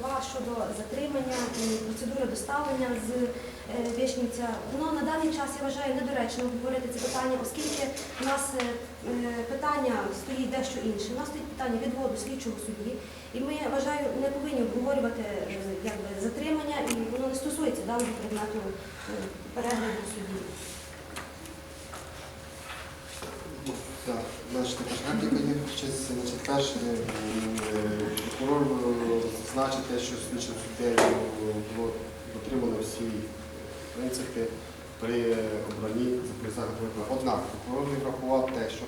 слова щодо затримання і процедури доставлення з е, Вишнівця. Воно на даний час я вважаю недоречно говорити це питання, оскільки у нас е, е, питання стоїть дещо інше. У нас стоїть питання відводу слідчого судді, і ми вважаю не повинні обговорювати е, якби затримання, і воно не стосується даного предмету е, перегляду судді. Значить, перше, е, прокурор зазначить те, що слідчим суддею було дотримано всі принципи при обранні за присягу виконання. Однак прокурор не врахував те, що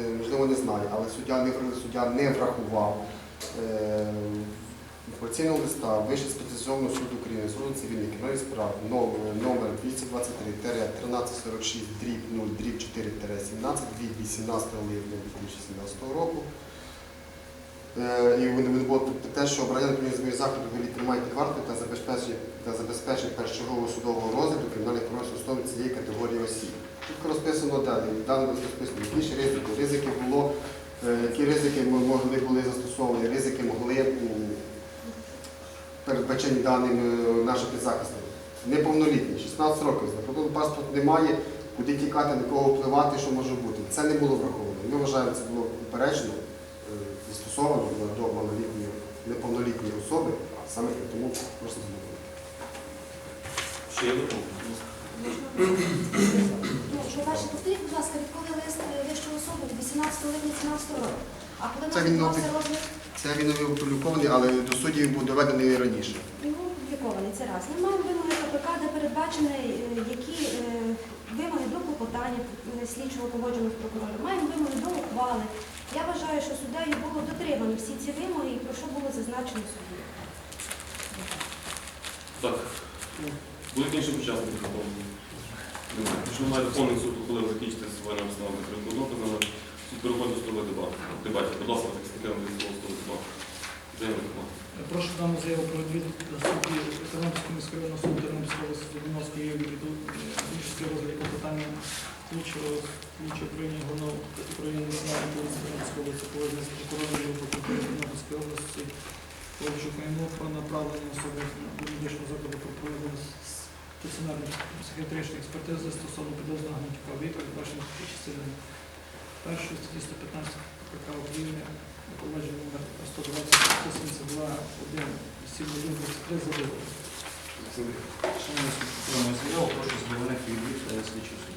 е, можливо не знає, але суддя не, суддя не врахував е, інформаційного листа Вищого спеціалізованого суду України, суду цивільних кримінальних справ номер, номер 223-1346 дріб 0 дріб 4-17 від 18 липня 2017 року. Е, І вони було те, що обрання адміністративних заходів вилі тримає під вартою та забезпечення та забезпечення першочергового судового розгляду кримінальних стосовно цієї категорії осіб. Тут розписано далі, в даному розписано, які ризики. Ризики було, е, які ризики могли були застосовані, ризики могли передбачені даним е, нашим підзахисним. Неповнолітні, 16 років, закордонний паспорт немає, куди тікати, на кого впливати, що може бути. Це не було враховано. Ми вважаємо, це було упереджено, застосовано до малолітньої, неповнолітньої особи, а саме тому просто змогу. Ще є? Ну, що перше, повторіть, будь ласка, відколи лист е, вищого суду 18 липня 17 року. А коли Це нас він відбувався розгляд, Це він не опублікований, але до суддів був доведений раніше. ну, опублікований, це раз. Ми маємо вимоги КПК, де передбачені, е, які е, вимоги до клопотання е, слідчого погодженого з прокурором. Маємо вимоги до ухвали. Я вважаю, що суддею було дотримано всі ці вимоги, і про що було зазначено судді. Так. Будуть інші учасники доповнення? Немає. Немає повний суд, коли закінчити своїми обставинами керівного доказами, суд переходить до столової дебати. Дебатів. Будь ласка, слова столової дебати. Прошу дану заяву про відвід судді Тернопільського міського районного суду Тернопільської області від участі розгляді клопотання слідчого управління головного управління національної поліції Тернопільської області повинні з Тернопільської області Павловчука йому про направлення особи до медичного закладу про проведення стаціонарної психіатричної експертизи стосовно підозрюваного гнатюка віка, бачення частини першої статті 115 КПК України провадження номер 120 172 1 7 1 23 за вибором. Шановні суд, підтримує заяву, прошу задовольнити відвід слідчого